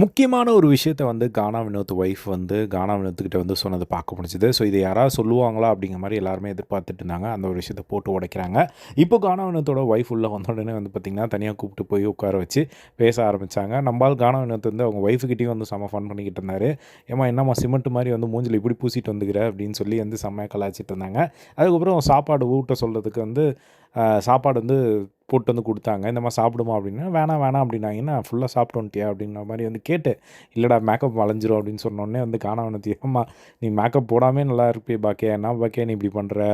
முக்கியமான ஒரு விஷயத்த வந்து கானா வினோத் ஒய்ஃப் வந்து கானா வினோத்துக்கிட்ட வந்து சொன்னது பார்க்க முடிஞ்சுது. ஸோ இதை யாராவது சொல்லுவாங்களா அப்படிங்கிற மாதிரி எல்லாருமே எதிர்பார்த்துட்டு இருந்தாங்க அந்த ஒரு விஷயத்தை போட்டு உடைக்கிறாங்க. இப்போ கானா வினோத்தோட ஒய்ஃப் உள்ள வந்த உடனே வந்து பார்த்திங்கன்னா தனியாக கூப்பிட்டு போய் உட்கார வச்சு பேச ஆரம்பித்தாங்க நம்மால் கானா வினோத் வந்து அவங்க ஒய்ஃபுக்கிட்டையும் வந்து செம்ம ஃபன் பண்ணிக்கிட்டு இருந்தார். ஏமா என்னம்மா சிமெண்ட் மாதிரி வந்து மூஞ்சில் இப்படி பூசிட்டு வந்துக்கிற? அப்படின்னு சொல்லி வந்து செம்மையாக கலாச்சிட்டு இருந்தாங்க. அதுக்கப்புறம் சாப்பாடு ஊட்ட சொல்கிறதுக்கு வந்து சாப்பாடு வந்து போட்டு வந்து கொடுத்தாங்க. இந்த மாதிரி சாப்பிடுமா அப்படின்னா வேணாம் வேணாம் அப்படின்னாங்கன்னா ஃபுல்லாக சாப்பிட்டு வந்துட்டியா அப்படின்ற மாதிரி வந்து கேட்டு இல்லைடா மேக்கப் வளைஞ்சிரும் அப்படின்னு சொன்னோடனே வந்து காணாமணத்தி அம்மா நீ மேக்கப் போடாமே நல்லா இருப்பே பாக்கே என்ன பாக்கே நீ இப்படி பண்ணுற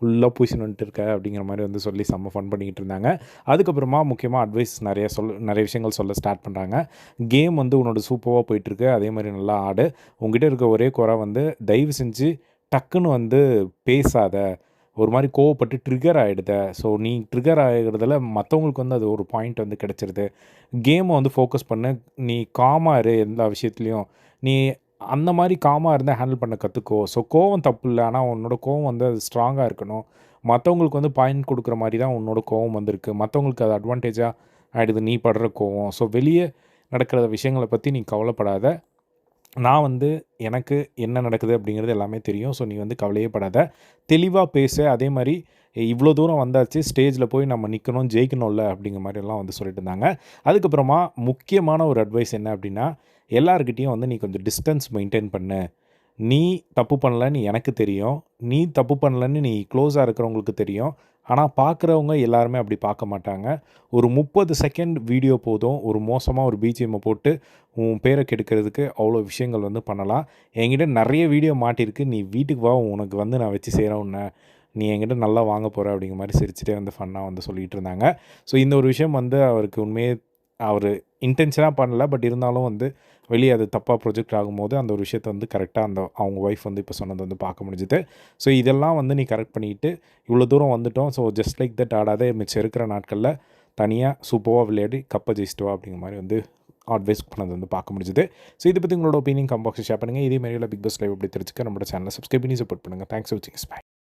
ஃபுல்லாக பூசின்னு வந்துட்டு இருக்க அப்படிங்கிற மாதிரி வந்து சொல்லி செம்ம ஃபன் பண்ணிக்கிட்டு இருந்தாங்க. அதுக்கப்புறமா முக்கியமாக அட்வைஸ் நிறைய சொல் நிறைய விஷயங்கள் சொல்ல ஸ்டார்ட் பண்ணுறாங்க கேம் வந்து உன்னோட சூப்பராக போயிட்டுருக்கு அதே மாதிரி நல்லா ஆடு. உங்ககிட்ட இருக்க ஒரே குறை வந்து தயவு செஞ்சு டக்குன்னு வந்து பேசாத. ஒரு மாதிரி கோவப்பட்டு ட்ரிகர் ஆகிடுத ஸோ நீ ட்ரிகர் ஆகிறதுல மற்றவங்களுக்கு வந்து அது ஒரு பாயிண்ட் வந்து கிடச்சிருது. கேமை வந்து ஃபோக்கஸ் பண்ணு. நீ காமாக இரு எல்லா விஷயத்துலையும். நீ அந்த மாதிரி காமாக இருந்தால் ஹேண்டில் பண்ண கற்றுக்கோ ஸோ கோவம் தப்பு இல்லை. ஆனால் உன்னோட கோவம் வந்து அது ஸ்ட்ராங்காக இருக்கணும். மற்றவங்களுக்கு வந்து பாயிண்ட் கொடுக்குற மாதிரி தான் உன்னோட கோவம் வந்திருக்கு. மற்றவங்களுக்கு அது அட்வான்டேஜாக ஆகிடுது நீ படுற கோவம். ஸோ வெளியே நடக்கிற விஷயங்களை பற்றி நீ கவலைப்படாத. நான் வந்து எனக்கு என்ன நடக்குது அப்படிங்கிறது எல்லாமே தெரியும். ஸோ நீ வந்து கவலையே படாத. தெளிவாக பேசு. அதே மாதிரி இவ்வளோ தூரம் வந்தாச்சு. ஸ்டேஜில் போய் நம்ம நிற்கணும் ஜெயிக்கணும்ல? அப்படிங்கிற மாதிரி எல்லாம் வந்து சொல்லிட்டு இருந்தாங்க. அதுக்கப்புறமா முக்கியமான ஒரு அட்வைஸ் என்ன அப்படின்னா எல்லாருக்கிட்டேயும் வந்து நீ கொஞ்சம் டிஸ்டன்ஸ் மெயின்டைன் பண்ணு. நீ தப்பு பண்ணலன்னு எனக்கு தெரியும். நீ தப்பு பண்ணலன்னு நீ க்ளோஸாக இருக்கிறவங்களுக்கு தெரியும். ஆனால் பார்க்குறவங்க எல்லாருமே அப்படி பார்க்க மாட்டாங்க. ஒரு முப்பது செகண்ட் வீடியோ போதும். ஒரு மோசமாக ஒரு பிஜிஎம்மை போட்டு உன் பேரை கெடுக்கிறதுக்கு அவ்வளோ விஷயங்கள் வந்து பண்ணலாம். என்கிட்ட நிறைய வீடியோ மாட்டியிருக்கு. நீ வீட்டுக்கு வா. உனக்கு வந்து நான் வச்சு செய்கிறேன் உன்னை. நீ என்கிட்ட நல்லா வாங்க போகிற அப்படிங்கிற மாதிரி சிரிச்சிட்டே வந்து ஃபன்னாக வந்து சொல்லிகிட்டு இருந்தாங்க. ஸோ இந்த ஒரு விஷயம் வந்து அவருக்கு உண்மையே அவர் இன்டென்ஷனாக பண்ணல பட் இருந்தாலும் வந்து வெளியே அது தப்பாக ப்ரொஜெக்ட் ஆகும்போது அந்த ஒரு விஷயத்தை வந்து கரெக்டாக அந்த அவங்க ஒய்ஃப் வந்து இப்போ சொன்னது வந்து பார்க்க முடிஞ்சுது. ஸோ இதெல்லாம் வந்து நீ கரெக்ட் பண்ணிக்கிட்டு இவ்வளோ தூரம் வந்துட்டோம். ஸோ ஜஸ்ட் லைக் தட் ஆடாத மிச்சம் இருக்கிற நாட்களில் தனியாக சூப்பராக விளையாடி கப்பை ஜெயிச்சிட்டு வா அப்படிங்கிற மாதிரி வந்து அட்வைஸ் பண்ணது வந்து பார்க்க முடிஞ்சுது. ஸோ இதை பற்றி உங்களோட ஒப்பீனியன் கம்பாக்ஸ் ஷேர் பண்ணுங்கள் இதே மாதிரியில் பிக் பாஸ் லைவ் அப்படி தெரிஞ்சுக்க நம்மளோட சேனலை சப்ஸ்கிரைப் பண்ணி சப்போர்ட் பண்ணுங்கள் தேங்க்ஸ் ஃபார் வாட்சிங் பை